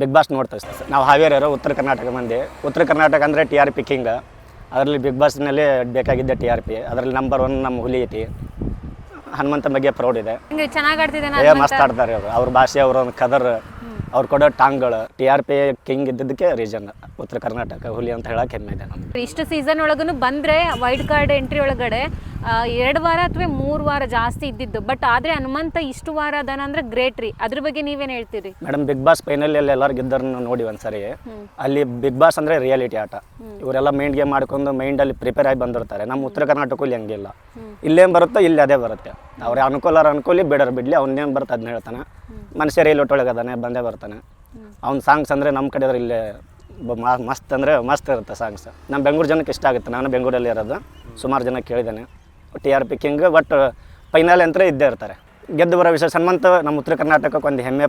Big boss ನೋಡ್ತಾ sir ನಾವು ಹಾವೇರಿಯವರು ಉತ್ತರ ಕರ್ನಾಟಕ ಮಂದಿ. ಉತ್ತರ ಕರ್ನಾಟಕ ಅಂದರೆ ಟಿ ಆರ್ ಪಿ ಕಿಂಗ್ ಅದರಲ್ಲಿ ಬಿಗ್ ಬಾಸ್ನಲ್ಲಿ ಬೇಕಾಗಿದ್ದೆ ಟಿ ಆರ್ ಪಿ ಅದರಲ್ಲಿ ನಂಬರ್ ಒನ್ ನಮ್ಮ ಹುಲಿ ಐತಿ. ಹನುಮಂತ ಬಗ್ಗೆ ಪ್ರೌಡ್ ಇದೆ. ಚೆನ್ನಾಗಿ ಆಡ್ತಿದ್ದಾನೆ ಮಸ್ತ್ ಆಡ್ತಾರೆ ಅವರು. ಅವ್ರ ಭಾಷೆ ಅವ್ರ ಒಂದು ಕದರ್ ಅವ್ರು ಕೊಡೋ ಟಾಂಗ್ಗಳು ಟಿ ಆರ್ ಪಿ ಕಿಂಗ್ ಇದ್ದಿದ್ದಕ್ಕೆ ರೀಸನ್ ಉತ್ತರ ಕರ್ನಾಟಕ ಹುಲಿ ಅಂತ ಹೇಳಕ್ಕೆ ಹೆಮ್ಮೆ ಇದೆ ನಮ್ಗೆ. ಇಷ್ಟು ಸೀಸನ್ ಒಳಗೂ ಬಂದ್ರೆ ವೈಟ್ ಕಾರ್ಡ್ ಎಂಟ್ರಿ ಒಳಗಡೆ ಎರಡು ವಾರ ಅಥವಾ ಮೂರು ವಾರ ಜಾಸ್ತಿ ಇದ್ದಿದ್ದು. ಬಟ್ ಆದ್ರೆ ಹನುಮಂತ ಇಷ್ಟು ವಾರ ಅದಾನ ಅಂದ್ರೆ ಗ್ರೇಟ್ ರೀ. ಅದ್ರ ಬಗ್ಗೆ ನೀವೇನು ಹೇಳ್ತೀರಿ? ಮೇಡಮ್ ಬಿಗ್ ಬಾಸ್ ಫೈನಲ್ ಅಲ್ಲಿ ಎಲ್ಲರೂ ಗೆದ್ದರನ್ನ ನೋಡಿ ಒಂದ್ಸರಿ. ಅಲ್ಲಿ ಬಿಗ್ ಬಾಸ್ ಅಂದ್ರೆ ರಿಯಾಲಿಟಿ ಆಟ. ಇವರೆಲ್ಲ ಮೈಂಡ್ ಗೇಮ್ ಮಾಡ್ಕೊಂಡು ಮೈಂಡ್ ಅಲ್ಲಿ ಪ್ರಿಪೇರ್ ಆಗಿ ಬಂದಿರ್ತಾರೆ. ನಮ್ಮ ಉತ್ತರ ಕರ್ನಾಟಕದಲ್ಲಿ ಹಂಗಿಲ್ಲ. ಇಲ್ಲೇನು ಬರುತ್ತೋ ಇಲ್ಲಿ ಅದೇ ಬರುತ್ತೆ. ಅವ್ರ ಅನುಕೂಲ ಅನುಕೂಲಿ ಬಿಡರ್ ಬಿಡ್ಲಿ ಅವ್ನೇನು ಬರುತ್ತೆ ಅದನ್ನ ಹೇಳ್ತಾನೆ. ಮನುಷ್ಯ ರೈಲ್ ಒಟ್ಟೊಳಗದಾನೆ ಬಂದೇ ಬರ್ತಾನೆ. ಅವ್ನ ಸಾಂಗ್ಸ್ ಅಂದರೆ ನಮ್ಮ ಕಡೆ ಅದ್ರ ಇಲ್ಲೇ ಮಸ್ತ್ ಅಂದರೆ ಮಸ್ತ್ ಇರುತ್ತೆ ಸಾಂಗ್ಸ್ ನಮ್ಮ ಬೆಂಗಳೂರು ಜನಕ್ಕೆ ಇಷ್ಟ ಆಗುತ್ತೆ. ನಾನು ಬೆಂಗಳೂರಲ್ಲಿ ಇರೋದು. ಸುಮಾರು ಜನ ಕೇಳಿದ್ದೇನೆ T R P king but final ಅಂತ ಇದ್ದೇ ಇರ್ತಾರೆ. ಗೆದ್ದು ಬರೋ ವಿಷಯ ಹನುಮಂತ, ನಮ್ಮ ಉತ್ತರ ಕರ್ನಾಟಕಕ್ಕೆ ಒಂದು ಹೆಮ್ಮೆ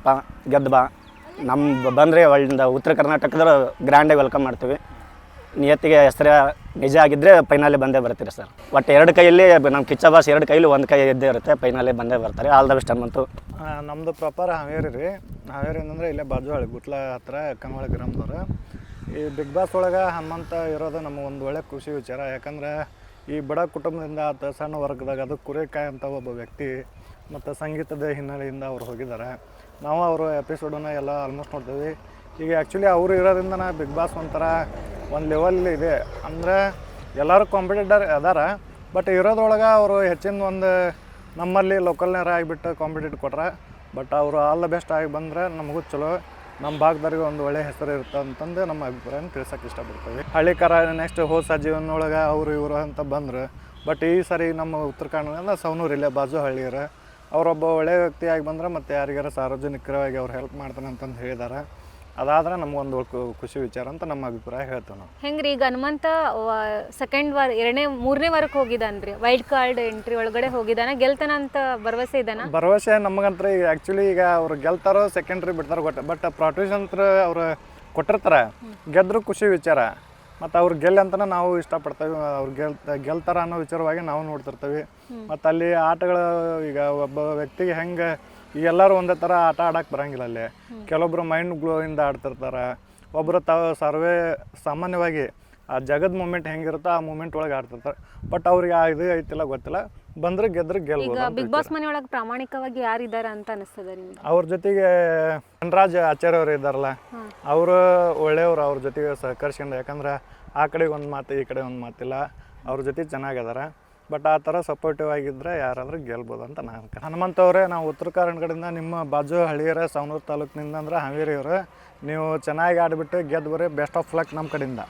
ಗೆದ್ದು ಬಾ. ನಮ್ಮ ಬಂದರೆ ಒಳ್ಳಿಂದ ಉತ್ತರ ಕರ್ನಾಟಕದ ಗ್ರ್ಯಾಂಡಾಗಿ ವೆಲ್ಕಮ್ ಮಾಡ್ತೀವಿ. ನಿಯತ್ತಿಗೆ ಹೆಸರು ನಿಜ ಆಗಿದ್ದರೆ ಫೈನಲ್ಲೇ ಬಂದೇ ಬರ್ತೀರಿ ಸರ್ ಒಟ್ಟು ಎರಡು ಕೈಯಲ್ಲಿ ನಮ್ಮ ಕಿಚ್ಚ ಬಾಸ್ ಎರಡು ಕೈಲಿ ಒಂದು ಕೈ ಇದ್ದೇ ಇರುತ್ತೆ ಫೈನಲ್ಲೇ ಬಂದೇ ಬರ್ತಾರೆ. All the best Hanumanthu. ನಮ್ಮದು ಪ್ರಾಪರ್ ಹಾವೇರಿ ರೀ. ಹಾವೇರಿ ಅಂದ್ರೆ ಇಲ್ಲೇ ಬಾಜು ಗುಟ್ಲ ಹತ್ರ ಕಮ್ಮಳ ಗ್ರಾಮದವ್ರು. ಈ ಬಿಗ್ ಬಾಸ್ ಒಳಗೆ ಹನುಮಂತ ಇರೋದು ನಮಗೆ ಒಂದು ಒಳ್ಳೆ ಖುಷಿ ವಿಚಾರ. ಯಾಕಂದ್ರೆ ಈ ಬಡ ಕುಟುಂಬದಿಂದ ಆತ ಸಣ್ಣ ವರ್ಗದಾಗ ಅದು ಕುರೇಕಾಯಿ ಅಂತ ಒಬ್ಬ ವ್ಯಕ್ತಿ ಮತ್ತು ಸಂಗೀತದ ಹಿನ್ನೆಲೆಯಿಂದ ಅವ್ರು ಹೋಗಿದ್ದಾರೆ. ನಾವು ಅವರು ಎಪಿಸೋಡನ್ನ ಎಲ್ಲ ಆಲ್ಮೋಸ್ಟ್ ನೋಡ್ತೀವಿ. ಈಗ ಆ್ಯಕ್ಚುಲಿ ಅವರು ಇರೋದ್ರಿಂದ ಬಿಗ್ ಬಾಸ್ ಒಂಥರ ಒಂದು ಲೆವೆಲ್ ಇದೆ. ಅಂದರೆ ಎಲ್ಲರೂ ಕಾಂಪಿಟೇಟರ್ ಅದಾರ ಬಟ್ ಇರೋದ್ರೊಳಗೆ ಅವರು ಹೆಚ್ಚಿನ ಒಂದು ನಮ್ಮಲ್ಲಿ ಲೋಕಲ್ನಾರ ಆಗಿಬಿಟ್ಟು ಕಾಂಪಿಟೇಟ್ ಕೊಟ್ರೆ ಬಟ್ ಅವರು ಆಲ್ ದ ಬೆಸ್ಟ್ ಆಗಿ ಬಂದರೆ ನಮಗೂ ಚಲೋ. ನಮ್ಮ ಭಾಗದವ್ರಿಗೆ ಒಂದು ಒಳ್ಳೆ ಹೆಸರು ಇರುತ್ತೆ ಅಂತಂದು ನಮ್ಮ ಅಭಿಪ್ರಾಯನ ತಿಳ್ಸೋಕೆ ಇಷ್ಟಪಡ್ತೀವಿ. ಹಳ್ಳಿಕಾರ ನೆಕ್ಸ್ಟ್ ಹೊಸ ಜೀವನೊಳಗೆ ಅವರು ಇವರು ಅಂತ ಬಂದರು. ಬಟ್ ಈ ಸರಿ ನಮ್ಮ ಉತ್ತರ ಕನ್ನಡ ಸವನೂರು ಇಲ್ಲೇ ಬಾಜು ಹಳ್ಳಿಯರ. ಅವರೊಬ್ಬ ಒಳ್ಳೆ ವ್ಯಕ್ತಿಯಾಗಿ ಬಂದ್ರೆ ಮತ್ತು ಯಾರಿಗಾರ ಸಾರ್ವಜನಿಕರವಾಗಿ ಅವ್ರು ಹೆಲ್ಪ್ ಮಾಡ್ತಾನೆ ಅಂತಂದು ಹೇಳಿದ್ದಾರೆ ಅದಾದ್ರೆ ನಮಗೊಂದು ಖುಷಿ ವಿಚಾರ ಅಂತ ನಮ್ಮ ಅಭಿಪ್ರಾಯ ಹೇಳ್ತೇವೆ ನಾವು. ಹೆಂಗ್ರಿ ಈಗ ಹನುಮಂತ ಸೆಕೆಂಡ್ ವಾರ ಎರಡನೇ ಮೂರನೇ ವಾರಕ್ಕೆ ಹೋಗಿದಾನ್ರಿ ವೈಲ್ಡ್ ಕಾರ್ಡ್ ಎಂಟ್ರಿ ಒಳಗಡೆ ಹೋಗಿದಾನ ಗೆಲ್ತಾನ ಅಂತ ಭರವಸೆ ಇದಾನ? ಭರವಸೆ ನಮಗಂತ್ರ ಈಗ ಆ್ಯಕ್ಚುಲಿ ಈಗ ಅವ್ರು ಗೆಲ್ತಾರೋ ಸೆಕೆಂಡ್ರಿ ಬಿಡ್ತಾರೋ ಗೊತ್ತ ಬಟ್ ಪ್ರಾಟಿಷನ್ತ್ರ ಅವ್ರು ಕೊಟ್ಟಿರ್ತಾರೆ. ಗೆದ್ರು ಖುಷಿ ವಿಚಾರ. ಮತ್ತು ಅವ್ರು ಗೆಲ್ಲಿ ಅಂತ ನಾವು ಇಷ್ಟಪಡ್ತೇವೆ ಅವ್ರು ಗೆಲ್ ಗೆಲ್ತಾರ ಅನ್ನೋ ವಿಚಾರವಾಗಿ ನಾವು ನೋಡ್ತಿರ್ತೇವೆ. ಮತ್ತು ಅಲ್ಲಿ ಆಟಗಳು ಈಗ ಒಬ್ಬ ವ್ಯಕ್ತಿಗೆ ಹೆಂಗೆ ಈಗ ಎಲ್ಲರೂ ಒಂದೇ ಥರ ಆಟ ಆಡಕ್ಕೆ ಬರಂಗಿಲ್ಲ ಅಲ್ಲಿ. ಕೆಲವೊಬ್ರು ಮೈಂಡ್ ಗ್ಲೋಯಿಂದ ಆಡ್ತಿರ್ತಾರೆ. ಒಬ್ಬರು ತಾವು ಸರ್ವೇ ಸಾಮಾನ್ಯವಾಗಿ ಆ ಜಗದ ಮೂಮೆಂಟ್ ಹೆಂಗಿರುತ್ತೋ ಆ ಮೂಮೆಂಟ್ ಒಳಗೆ ಆಡ್ತಿರ್ತಾರೆ. ಬಟ್ ಅವ್ರಿಗೆ ಆ ಇದು ಐತಿಲ್ಲ ಗೊತ್ತಿಲ್ಲ. ಬಂದ್ರೆ ಗೆದ್ರೆ ಗೆಲ್ಬೋದು ಈಗ ಬಿಗ್ ಬಾಸ್ ಮನೆಯೊಳಗೆ ಪ್ರಾಮಾಣಿಕವಾಗಿ ಯಾರಿದ್ದಾರೆ ಅಂತ ಅನಿಸ್ತದ ನಿಮ್ಗೆ? ಅವ್ರ ಜೊತೆಗೆ ಧನರಾಜ್ ಆಚಾರ್ಯ ಅವರು ಇದ್ದಾರಲ್ಲ ಅವರು ಒಳ್ಳೆಯವರು ಅವ್ರ ಜೊತೆಗೆ ಸಹಕರಿಸ್ಕೊಂಡು ಯಾಕಂದ್ರೆ ಆ ಕಡೆಗೆ ಒಂದು ಮಾತು ಈ ಕಡೆ ಒಂದು ಮಾತಿಲ್ಲ. ಅವ್ರ ಜೊತೆ ಚೆನ್ನಾಗಿದಾರೆ ಬಟ್ ಆ ಥರ ಸಪೋರ್ಟಿವ್ ಆಗಿದ್ದರೆ ಯಾರಾದರೂ ಗೆಲ್ಬೋದು ಅಂತ ನಾನು ಅನ್ಕೊಂಡು. ಹನುಮಂತ ಅವರೇ ನಾವು ಉತ್ತರ ಕರ್ನಾಟಕದಿಂದ ನಿಮ್ಮ ಬಾಜು ಹಳ್ಳಿಯರ ಸವಣೂರು ತಾಲೂಕಿನಿಂದ ಅಂದ್ರೆ ಹಾವೇರಿಯವರು, ನೀವು ಚೆನ್ನಾಗಿ ಆಡಿಬಿಟ್ಟು ಗೆದ್ದು ಬರ್ರಿ ಬೆಸ್ಟ್ ಆಫ್ ಲಕ್ ನಮ್ಮ ಕಡೆಯಿಂದ.